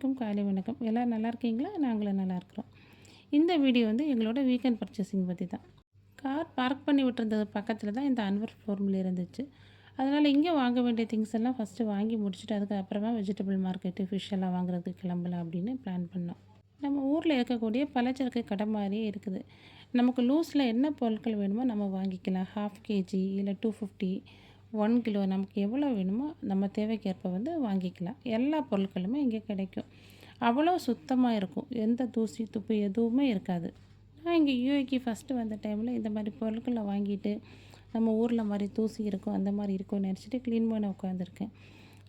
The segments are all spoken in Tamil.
அனைவருக்கும் காலை வணக்கம். எல்லோரும் நல்லா இருக்கீங்களா? நாங்களும் நல்லா இருக்கிறோம். இந்த வீடியோ வந்து எங்களோட வீக்கெண்ட் பர்ச்சேசிங் பற்றி தான். கார் பார்க் பண்ணி விட்டுருந்தது பக்கத்தில் தான் இந்த அன்வர் ஃபார்மில் இருந்துச்சு. அதனால் இங்கே வாங்க வேண்டிய திங்ஸ் எல்லாம் ஃபஸ்ட்டு வாங்கி முடிச்சுட்டு அதுக்கப்புறமா வெஜிடபிள் மார்க்கெட்டு ஃபிஷ் எல்லாம் வாங்குறதுக்கு கிளம்பலாம் அப்படின்னு பிளான் பண்ணோம். நம்ம ஊரில் இருக்கக்கூடிய பலச்சரக்கு கடை மாதிரியே இருக்குது. நமக்கு லூஸில் என்ன பொருட்கள் வேணுமோ நம்ம வாங்கிக்கலாம். ஹாஃப் கேஜி இல்லை டூ ஃபிஃப்டி ஒன் கிலோ நமக்கு எவ்வளோ வேணுமோ நம்ம தேவைக்கேற்ப வந்து வாங்கிக்கலாம். எல்லா பொருட்களுமே இங்கே கிடைக்கும். அவ்வளோ சுத்தமாக இருக்கும். எந்த தூசி துப்பு எதுவுமே இருக்காது. நான் இங்கே யூஏக்கு ஃபஸ்ட்டு வந்த டைமில் இந்த மாதிரி பொருட்களை வாங்கிட்டு நம்ம ஊரில் மாதிரி தூசி இருக்கும் அந்த மாதிரி இருக்கும்னு நினச்சிட்டு க்ளீன் பண்ண உட்காந்துருக்கேன்.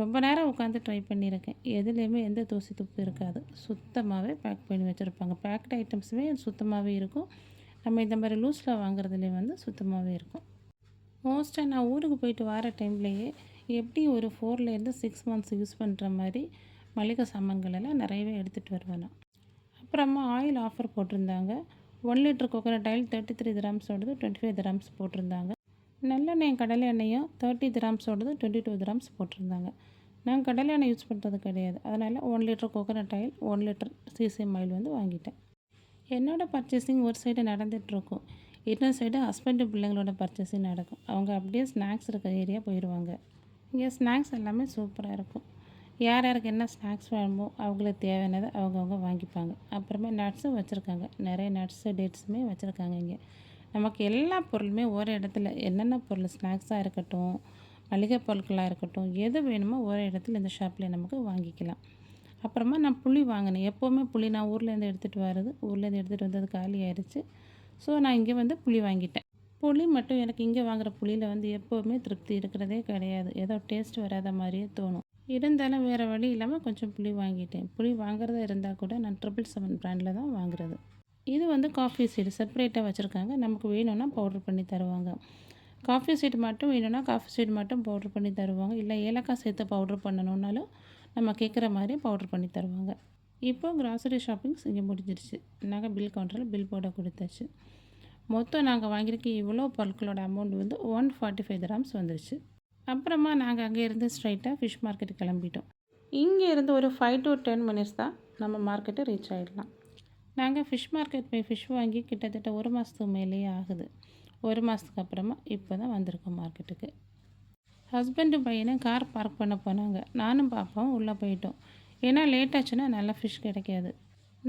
ரொம்ப நேரம் உட்காந்து ட்ரை பண்ணியிருக்கேன். எதுலேயுமே எந்த தூசி துப்பு இருக்காது. சுத்தமாகவே பேக் பண்ணி வச்சுருப்பாங்க. பேக்டு ஐட்டம்ஸுமே சுத்தமாகவே இருக்கும். நம்ம இந்த மாதிரி லூஸில் வாங்குறதுலேயும் வந்து சுத்தமாகவே இருக்கும். மோஸ்ட்டாக நான் ஊருக்கு போயிட்டு வர டைம்லேயே எப்படி ஒரு ஃபோர்லேருந்து சிக்ஸ் மந்த்ஸ் யூஸ் பண்ணுற மாதிரி மளிகை சாமான்கள் எல்லாம் நிறையவே எடுத்துகிட்டு வருவேன் நான். அப்புறமா ஆயில் ஆஃபர் போட்டிருந்தாங்க. One litre coconut oil thirty three கிராம்ஸோடது twenty five grams போட்டிருந்தாங்க. நல்லெண்ணெய் கடலை எண்ணெயும் தேர்ட்டி கிராம்ஸோடது டுவெண்ட்டி டூ கிராம்ஸ் போட்டிருந்தாங்க. நான் கடலை எண்ணெய் யூஸ் பண்ணுறது கிடையாது. அதனால் one litre coconut oil one litre CCM oil வந்து வாங்கிட்டேன். என்னோடய பர்ச்சேசிங் ஒரு சைடு நடந்துகிட்ருக்கும் இன்னொரு சைடு ஹஸ்பண்டு பிள்ளைங்களோட பர்ச்சேஸும் நடக்கும். அவங்க அப்படியே ஸ்நாக்ஸ் இருக்க ஏரியா போயிடுவாங்க இங்கே ஸ்நாக்ஸ் எல்லாமே சூப்பராக இருக்கும். யார் யாருக்கு என்ன ஸ்நாக்ஸ் வேணுமோ அவங்களுக்கு தேவையானதை அவங்கவுங்க வாங்கிப்பாங்க. அப்புறமா நட்ஸும் வச்சுருக்காங்க. நிறைய நட்ஸு டேட்ஸுமே வச்சுருக்காங்க இங்கே. நமக்கு எல்லா பொருளுமே ஒரு இடத்துல என்னென்ன பொருள் ஸ்நாக்ஸாக இருக்கட்டும் மளிகை பொருட்களாக இருக்கட்டும் எது வேணுமோ ஒரு இடத்துல இந்த ஷாப்பில் நமக்கு வாங்கிக்கலாம். அப்புறமா நான் புளி வாங்கினேன். எப்போவுமே புளி நான் ஊர்லேருந்து எடுத்துகிட்டு வர்றது ஊர்லேருந்து எடுத்துகிட்டு வந்தது காலி ஆயிடுச்சு ஸோ நான் இங்கே வந்து புளி வாங்கிட்டேன். புளி மட்டும் எனக்கு இங்கே வாங்குகிற புளியில் வந்து எப்போவுமே திருப்தி இருக்கிறதே கிடையாது. ஏதோ டேஸ்ட் வராத மாதிரியே தோணும். இருந்தாலும் வேறு வழி இல்லாமல் கொஞ்சம் புளி வாங்கிட்டேன். புளி வாங்குறதா இருந்தால் கூட நான் ட்ரிபிள் செவன் ப்ராண்டில் தான் வாங்குறது. இது வந்து காஃபி சீடு செப்பரேட்டாக வச்சுருக்காங்க. நமக்கு வேணும்னா பவுடர் பண்ணி தருவாங்க. காஃபி சீட் மட்டும் வேணும்னா காஃபி சீட் மட்டும் பவுடர் பண்ணி தருவாங்க. இல்லை ஏலக்காய் சேர்த்து பவுடர் பண்ணணுன்னாலும் நம்ம கேட்குற மாதிரி பவுடர் பண்ணி தருவாங்க. இப்போது க்ராசரி ஷாப்பிங்ஸ் இங்கே முடிஞ்சிருச்சு. நாங்கள் பில் கவுண்டரில் பில் போட கொடுத்தாச்சு. மொத்தம் நாங்கள் வாங்கியிருக்க இவ்வளோ பொருட்களோட அமௌண்ட் வந்து ஒன் ஃபார்ட்டி ஃபைவ் கிராம்ஸ் வந்துருச்சு. அப்புறமா நாங்கள் அங்கேருந்து ஸ்ட்ரைட்டாக ஃபிஷ் மார்க்கெட்டு கிளம்பிட்டோம். இங்கே இருந்து ஒரு ஃபைவ் டு டென் மினிட்ஸ் தான் நம்ம மார்க்கெட்டு ரீச் ஆகிடலாம் நாங்கள் ஃபிஷ் மார்க்கெட் போய் ஃபிஷ் வாங்கி கிட்டத்தட்ட ஒரு மாதத்துக்கு மேலேயே ஆகுது. ஒரு மாதத்துக்கு அப்புறமா இப்போ தான் வந்திருக்கோம் மார்க்கெட்டுக்கு ஹஸ்பண்டும் பையனும் கார் பார்க் பண்ண போனாங்க. நானும் பாப்பாவும் உள்ளே போயிட்டோம். ஏன்னா லேட் ஆச்சுன்னா நல்லா ஃபிஷ் கிடைக்காது.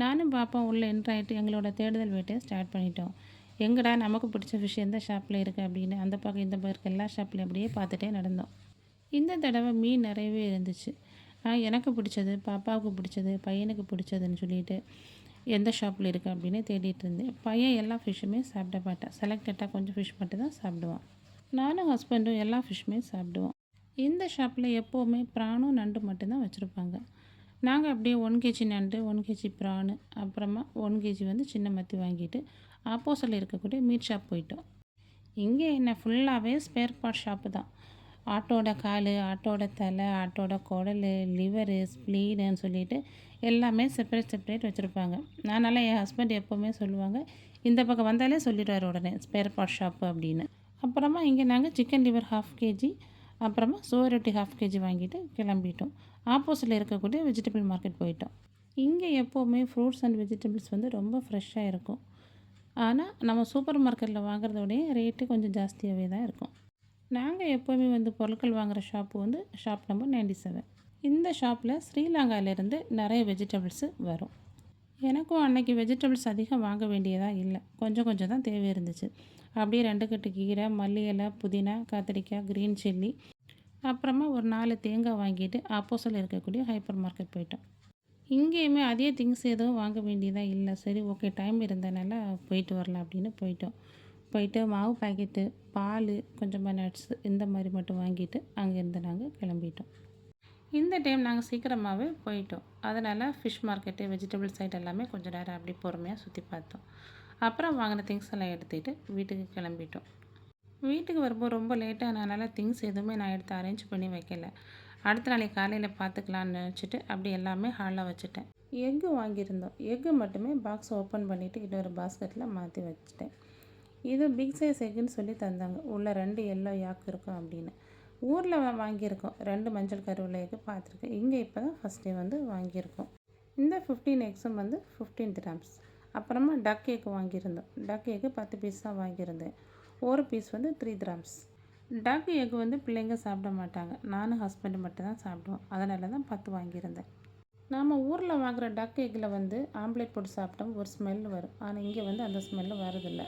நானும் பாப்போம் உள்ளே என்ட்ராயிட்டு எங்களோட தேடுதல் வேட்டையை ஸ்டார்ட் பண்ணிட்டோம். எங்கடா நமக்கு பிடிச்ச ஃபிஷ் எந்த ஷாப்பில் இருக்குது அப்படின்னு அந்த பக்கம் இந்த பக்கம் இருக்க எல்லா ஷாப்லையும் அப்படியே பார்த்துட்டே நடந்தோம். இந்த தடவை மீன் நிறையவே இருந்துச்சு. நான் எனக்கு பிடிச்சது பாப்பாவுக்கு பிடிச்சது பையனுக்கு பிடிச்சதுன்னு சொல்லிட்டு எந்த ஷாப்பில் இருக்குது அப்படின்னு தேடிட்டு இருந்தேன். பையன் எல்லா ஃபிஷ்ஷுமே சாப்பிட மாட்டேன். செலக்டடாக கொஞ்சம் ஃபிஷ் மட்டும் தான் சாப்பிடுவான். நானும் ஹஸ்பண்டும் எல்லா ஃபிஷ்ஷுமே சாப்பிடுவோம். இந்த ஷாப்பில் எப்போவுமே ப்ரானும் நண்டு மட்டும்தான் வச்சுருப்பாங்க. நாங்கள் அப்படியே ஒன் கேஜி நண்டு ஒன் கேஜி ப்ரானு அப்புறமா ஒன் கேஜி வந்து சின்ன மத்தி வாங்கிட்டு ஆப்போசிட்டில் இருக்கக்கூடிய மீட் ஷாப் போயிட்டோம். இங்கே என்ன ஃபுல்லாகவே ஸ்பேர் பார்ட் ஷாப்பு தான். ஆட்டோட கால் ஆட்டோட தலை ஆட்டோட குடல் லிவரு ஸ்ப்ளீடுன்னு சொல்லிட்டு எல்லாமே செப்பரேட் செப்பரேட் வச்சுருப்பாங்க. அதனால் என் ஹஸ்பண்ட் எப்போவுமே சொல்லுவாங்க இந்த பக்கம் வந்தாலே சொல்லிடுவார் உடனே ஸ்பேர் பார்ட் ஷாப்பு அப்படின்னு. அப்புறமா இங்கே நாங்கள் சிக்கன் லிவர் ஹாஃப் கேஜி அப்புறமா சோரொட்டி ஹாஃப் கேஜி வாங்கிட்டு கிளம்பிட்டோம். ஆப்போசிட்டில் இருக்கக்கூடிய வெஜிடபிள் மார்க்கெட் போயிட்டோம். இங்கே எப்போவுமே ஃப்ரூட்ஸ் அண்ட் வெஜிடபிள்ஸ் வந்து ரொம்ப ஃப்ரெஷ்ஷாக இருக்கும். ஆனால் நம்ம சூப்பர் மார்க்கெட்டில் வாங்குறதோடைய ரேட்டு கொஞ்சம் ஜாஸ்தியாகவே தான் இருக்கும். நாங்கள் எப்போவுமே வந்து பொருட்கள் வாங்குகிற ஷாப்பு வந்து ஷாப் நம்பர் நைன்டி செவன் இந்த ஷாப்பில் ஸ்ரீலங்காவிலேருந்து நிறைய வெஜிடபிள்ஸு வரும். எனக்கும் அன்றைக்கி வெஜிடபிள்ஸ் அதிகம் வாங்க வேண்டியதாக இல்லை. கொஞ்சம் கொஞ்சம் தான் தேவை இருந்துச்சு. அப்படியே ரெண்டு கட்டு கீரை மல்லி இலை புதினா கத்திரிக்காய் க்ரீன் சில்லி அப்புறமா ஒரு நாலு தேங்காய் வாங்கிட்டு ஆப்போசிட்டில் இருக்கக்கூடிய ஹைப்பர் மார்க்கெட் போயிட்டோம். இங்கேயுமே அதே திங்ஸ் எதுவும் வாங்க வேண்டியதாக இல்லை. சரி ஓகே டைம் இருந்தனால போயிட்டு வரலாம் அப்படின்னு போயிட்டோம். போயிட்டு மாவு பாக்கெட்டு பால் கொஞ்சமாக நட்ஸு இந்த மாதிரி மட்டும் வாங்கிட்டு அங்கேருந்து நாங்கள் கிளம்பிட்டோம். இந்த டைம் நாங்கள் சீக்கிரமாகவே போயிட்டோம். அதனால் ஃபிஷ் மார்க்கெட்டு வெஜிடபிள் சைட் எல்லாமே கொஞ்சம் நேரம் அப்படி பொறுமையாக சுற்றி பார்த்தோம். அப்புறம் வாங்கின திங்ஸ் எல்லாம் எடுத்துகிட்டு வீட்டுக்கு கிளம்பிட்டோம். வீட்டுக்கு வரும்போது ரொம்ப லேட்டானதுனால திங்ஸ் எதுவுமே நான் எடுத்து அரேஞ்ச் பண்ணி வைக்கல. அடுத்த நாளைக்கு காலையில் பார்த்துக்கலான்னு நினச்சிட்டு அப்படி எல்லாமே ஹாலில் வச்சுட்டேன். எக்கு வாங்கியிருந்தோம். எக்கு மட்டுமே பாக்ஸ் ஓப்பன் பண்ணிவிட்டு இன்னொரு பாஸ்கெட்டில் மாற்றி வச்சுட்டேன். இது பிக் சைஸ் எக்குன்னு சொல்லி தந்தாங்க. உள்ளே ரெண்டு எல்லோ யாக்கு இருக்கும் அப்படின்னு. ஊரில் வாங்கியிருக்கோம். ரெண்டு மஞ்சள் கருவில் பார்த்துருக்கேன். இங்கே இப்போ தான் ஃபஸ்ட் டே வந்து வாங்கியிருக்கோம். இந்த ஃபிஃப்டீன் எக்ஸும் வந்து ஃபிஃப்டீன் கிராம்ஸ் அப்புறமா டக் எக் வாங்கியிருந்தோம். டக் கேக்கு பத்து பீஸ் தான் வாங்கியிருந்தேன். ஒரு பீஸ் வந்து த்ரீ கிராம்ஸ் டக் எக் வந்து பிள்ளைங்க சாப்பிட மாட்டாங்க. நானும் ஹஸ்பண்டு மட்டும் தான் சாப்பிடுவோம். அதனால தான் பத்து வாங்கியிருந்தேன். நாம் ஊரில் வாங்குகிற டக் எக்கில் வந்து ஆம்லேட் போட்டு சாப்பிட்டோம் ஒரு ஸ்மெல் வரும். ஆனால் இங்கே வந்து அந்த ஸ்மெல்லு வரதில்லை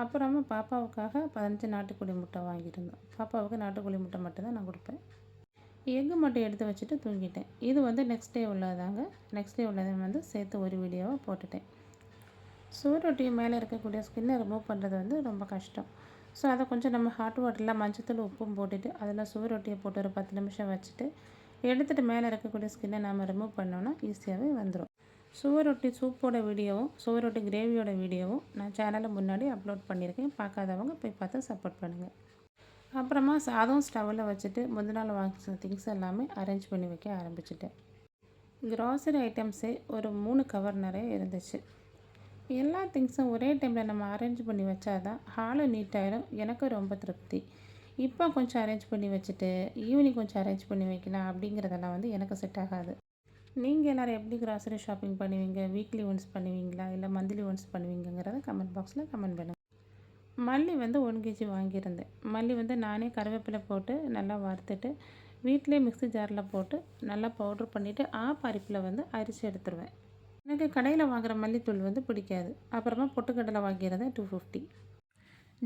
அப்புறமா பாப்பாவுக்காக பதினஞ்சு நாட்டுக்கோழி முட்டை வாங்கியிருந்தோம். பாப்பாவுக்கு நாட்டுக்கோழி முட்டை மட்டும்தான் நான் கொடுப்பேன். எக்கு மட்டும் எடுத்து வச்சுட்டு தூங்கிட்டேன். இது வந்து நெக்ஸ்ட் டே உள்ளதாங்க. நெக்ஸ்ட் டே உள்ளதை வந்து சேர்த்து ஒரு வீடியோவை போட்டுட்டேன். சுவரொட்டி மேலே இருக்கக்கூடிய ஸ்கின்னை ரிமூவ் பண்ணுறது வந்து ரொம்ப கஷ்டம். ஸோ அதை கொஞ்சம் நம்ம ஹாட் வாட்டரில் மஞ்சத்தூள் உப்பும் போட்டுட்டு அதில் சுவரொட்டியை போட்டு ஒரு பத்து நிமிஷம் வச்சுட்டு எடுத்துகிட்டு மேலே இருக்கக்கூடிய ஸ்கின்னை நம்ம ரிமூவ் பண்ணோன்னா ஈஸியாகவே வந்துடும் சுவரொட்டி சூப்போட வீடியோவும் சுவரொட்டி கிரேவியோட வீடியோவும் நான் சேனலில் முன்னாடி அப்லோட் பண்ணியிருக்கேன். பார்க்காதவங்க போய் பார்த்து சப்போர்ட் பண்ணுங்கள் அப்புறமா சாதம் ஸ்டவ்வில் வச்சுட்டு முந்தின நாள் வாங்கின திங்ஸ் எல்லாமே அரேஞ்ச் பண்ணி வைக்க ஆரம்பிச்சிட்டேன். க்ராசரி ஐட்டம்ஸே ஒரு மூணு கவர் நிறைய இருந்துச்சு. எல்லா திங்ஸும் ஒரே டைமில் நம்ம அரேஞ்ச் பண்ணி வச்சாதான் ஹாலு நீட்டாயிடும் எனக்கு ரொம்ப திருப்தி. இப்போ கொஞ்சம் அரேஞ்ச் பண்ணி வச்சுட்டு ஈவினிங் கொஞ்சம் அரேஞ்ச் பண்ணி வைக்கலாம் அப்படிங்கிறதெல்லாம் வந்து எனக்கு செட் ஆகாது. நீங்கள் எல்லோரும் எப்படி கிராசரி ஷாப்பிங் பண்ணுவீங்க? வீக்லி ஒன்ஸ் பண்ணுவீங்களா? இல்லை மந்த்லி ஒன்ஸ் பண்ணுவீங்கிறத கமெண்ட் பாக்ஸில் கமெண்ட் பண்ணுங்கள் மல்லி வந்து ஒன் கேஜி வாங்கியிருந்தேன். மல்லி வந்து நானே கருவேப்பிலை போட்டு நல்லா வறுத்துட்டு வீட்டிலே மிக்ஸி ஜாரில் போட்டு நல்லா பவுட்ரு பண்ணிவிட்டு ஆப் அரிப்பில் வந்து அரிசி எடுத்துருவேன். எனக்கு கடையில் வாங்குகிற மல்லித்தூள் வந்து பிடிக்காது. அப்புறமா பொட்டுக்கடலை வாங்கியிருந்தேன் டூ ஃபிஃப்டி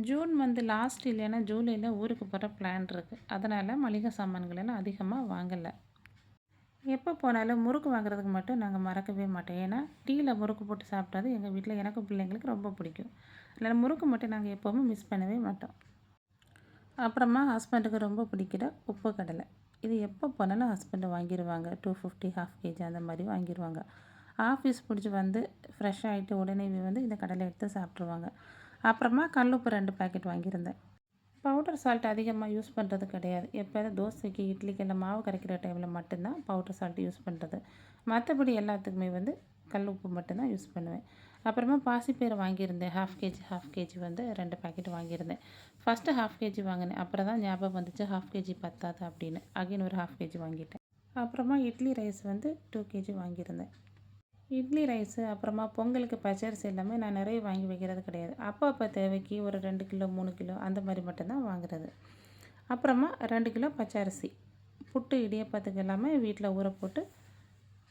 ஜூன் வந்து லாஸ்ட் இல்லைன்னா ஜூலையில் ஊருக்கு போகிற பிளான் இருக்குது அதனால் மளிகை சாமான்களெல்லாம் அதிகமாக வாங்கலை. எப்போ போனாலும் முறுக்கு வாங்குறதுக்கு மட்டும் நாங்கள் மறக்கவே மாட்டோம். ஏன்னா டீயில் முறுக்கு போட்டு சாப்பிட்டது எங்கள் வீட்டில் எனக்கும் பிள்ளைங்களுக்கு ரொம்ப பிடிக்கும். அதனால் முறுக்கு மட்டும் நாங்கள் எப்போவுமே மிஸ் பண்ணவே மாட்டோம். அப்புறமா ஹஸ்பண்டுக்கு ரொம்ப பிடிக்கிற உப்பு கடலை. இது எப்போ போனாலும் ஹஸ்பண்டு வாங்கிடுவாங்க டூ ஃபிஃப்டி ஹாஃப் கேஜி அந்த மாதிரி வாங்கிடுவாங்க ஆஃபீஸ் பிடிச்சி வந்து ஃப்ரெஷ் ஆகிட்டு உடனே வந்து இந்த கடலை எடுத்து சாப்பிட்ருவாங்க அப்புறமா கல்லுப்பு ரெண்டு பேக்கெட் வாங்கியிருந்தேன். பவுடர் சால்ட் அதிகமாக யூஸ் பண்ணுறது கிடையாது. எப்போயாவது தோசைக்கு இட்லிக்கு இந்த மாவு கரைக்கிற டைமில் மட்டும்தான் பவுடர் சால்ட் யூஸ் பண்ணுறது மற்றபடி எல்லாத்துக்குமே வந்து கல் உப்பு மட்டும்தான் யூஸ் பண்ணுவேன். அப்புறமா பாசிப்பயிறு வாங்கியிருந்தேன். ஹாஃப் கேஜி ஹாஃப் கேஜி வந்து ரெண்டு பேக்கெட் வாங்கியிருந்தேன். ஃபஸ்ட்டு ஹாஃப் கேஜி வாங்கினேன். அப்புறம் தான் ஞாபகம் வந்துச்சு ஹாஃப் கேஜி பத்தாது அப்படின்னு. அகைன் ஒரு ஹாஃப் கேஜி வாங்கிட்டேன். அப்புறமா இட்லி ரைஸ் வந்து டூ கேஜி வாங்கியிருந்தேன். இட்லி ரைஸு அப்புறமா பொங்கலுக்கு பச்சரிசி எல்லாமே நான் நிறைய வாங்கி வைக்கிறது கிடையாது. அப்போ அப்போ தேவைக்கு ஒரு ரெண்டு கிலோ மூணு கிலோ அந்த மாதிரி மட்டும்தான் வாங்குறது. அப்புறமா ரெண்டு கிலோ பச்சரிசி. புட்டு இடியப்பத்துக்கு எல்லாமே வீட்டில் ஊற போட்டு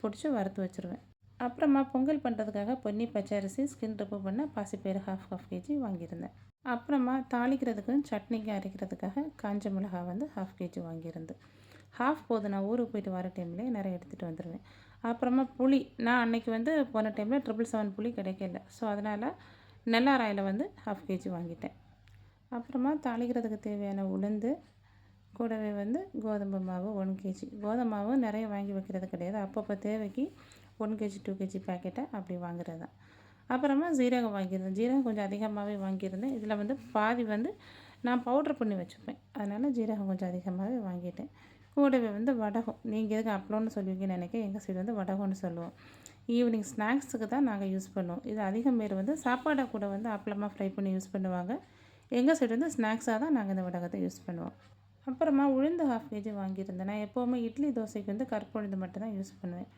பிடிச்சி வறுத்து வச்சுருவேன். அப்புறமா பொங்கல் பண்ணுறதுக்காக பொன்னி பச்சரிசி ஸ்கின் ரிப்பு பண்ண பாசிப்பயிறு ஹாஃப் ஹாஃப் கேஜி வாங்கியிருந்தேன். அப்புறமா தாளிக்கிறதுக்கும் சட்னிக்கு அரைக்கிறதுக்காக காஞ்ச மிளகா வந்து ஹாஃப் கேஜி வாங்கியிருந்தேன் ஹாஃப் போது நான் ஊருக்கு போயிட்டு வர டைம்லேயே நிறைய எடுத்துகிட்டு வந்துடுவேன் அப்புறமா புளி. நான் அன்றைக்கி வந்து போன டைமில் ட்ரிபிள் செவன் புளி கிடைக்கல. ஸோ அதனால் நெல்லாராயில் வந்து ஹாஃப் கேஜி வாங்கிட்டேன். அப்புறமா தாளிக்கிறதுக்கு தேவையான உளுந்து கூடவே வந்து கோதுமை மாவு ஒன் கேஜி கோதுமை மாவு நிறைய வாங்கி வைக்கிறது கிடையாது. அப்பப்போ தேவைக்கு ஒன் கேஜி டூ கேஜி பேக்கெட்டை அப்படி வாங்குறது தான். அப்புறமா ஜீரகம் வாங்கியிருந்தேன். ஜீரகம் கொஞ்சம் அதிகமாகவே வாங்கியிருந்தேன். இதில் வந்து பாதி வந்து நான் பவுட்ரு பண்ணி வச்சுப்பேன். அதனால் ஜீரகம் கொஞ்சம் அதிகமாகவே வாங்கிட்டேன். கூடவே வந்து வடகம். நீங்கள் எதுக்கு அப்பளம்னு சொல்லுவீங்கன்னு நினைக்க எங்கள் சைடு வந்து வடகம்னு சொல்லுவோம். ஈவினிங் ஸ்நாக்ஸுக்கு தான் நாங்கள் யூஸ் பண்ணுவோம். இது அதிகம் பேர் வந்து சாப்பாடை கூட வந்து அப்பளமாக ஃப்ரை பண்ணி யூஸ் பண்ணுவாங்க. எங்கள் சைடு வந்து ஸ்நாக்ஸாக தான் நாங்கள் இந்த வடகத்தை யூஸ் பண்ணுவோம். அப்புறமா உளுந்து ஹாஃப் கேஜி வாங்கியிருந்தேன். நான் எப்போவுமே இட்லி தோசைக்கு வந்து கற்பொழுந்து மட்டும்தான் யூஸ் பண்ணுவேன்.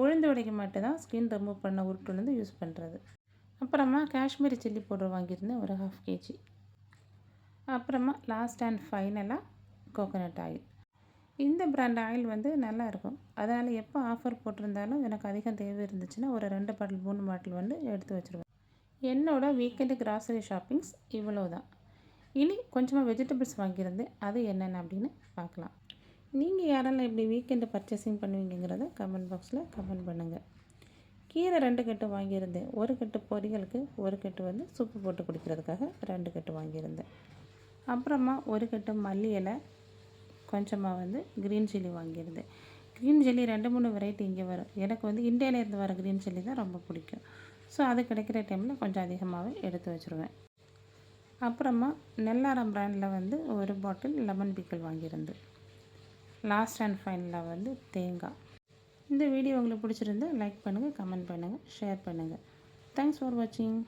உளுந்து உடைக்கு மட்டும் தான் ஸ்கின் ரிமூவ் பண்ண உருட்டுலேருந்து யூஸ் பண்ணுறது அப்புறமா காஷ்மீரி சில்லி பவுடர் வாங்கியிருந்தேன். ஒரு ஹாஃப் கேஜி அப்புறமா லாஸ்ட் அண்ட் ஃபைனலாக கோகோனட் ஆயில் இந்த பிராண்ட் ஆயில் வந்து நல்லா இருக்கும். அதனால் எப்போ ஆஃபர் போட்டிருந்தாலும் எனக்கு அதிகம் தேவை இருந்துச்சுன்னா ஒரு ரெண்டு பாட்டில் மூணு பாட்டில் வந்து எடுத்து வச்சுருவேன். என்னோடய வீக்கெண்டு கிராசரி ஷாப்பிங்ஸ் இவ்வளோ தான் இனி கொஞ்சமாக வெஜிடபிள்ஸ் வாங்கியிருந்தேன் அது என்னென்ன அப்படின்னு பார்க்கலாம். நீங்கள் யாரெல்லாம் இப்படி வீக்கெண்டு பர்ச்சேசிங் பண்ணுவீங்கிறத கமெண்ட் பாக்ஸில் கமெண்ட் பண்ணுங்கள் கீரை ரெண்டு கட்டு வாங்கியிருந்தேன். ஒரு கட்டு பொரியலுக்கு ஒரு கட்டு வந்து சூப்பு போட்டு குடிக்கிறதுக்காக ரெண்டு கட்டு வாங்கியிருந்தேன். அப்புறமா ஒரு கட்டு மல்லி இலை கொஞ்சமாக வந்து க்ரீன் சில்லி வாங்கியிருந்தேன் க்ரீன் சில்லி ரெண்டு மூணு வெரைட்டி இங்கே வரும். எனக்கு வந்து இந்தியாவிலேருந்து வர க்ரீன் சில்லி தான் ரொம்ப பிடிக்கும். ஸோ அது கிடைக்கிற டைமில் கொஞ்சம் அதிகமாகவே எடுத்து வச்சுருவேன். அப்புறமா நெல்லாரம் ப்ராண்டில் வந்து ஒரு பாட்டில் லெமன் பிக்கல் வாங்கியிருந்து. லாஸ்ட் அண்ட் ஃபைனலாக வந்து தேங்காய். இந்த வீடியோ உங்களுக்கு பிடிச்சிருந்தா லைக் பண்ணுங்கள் கமெண்ட் பண்ணுங்கள் ஷேர் பண்ணுங்கள் தேங்க்ஸ் ஃபார் வாட்சிங்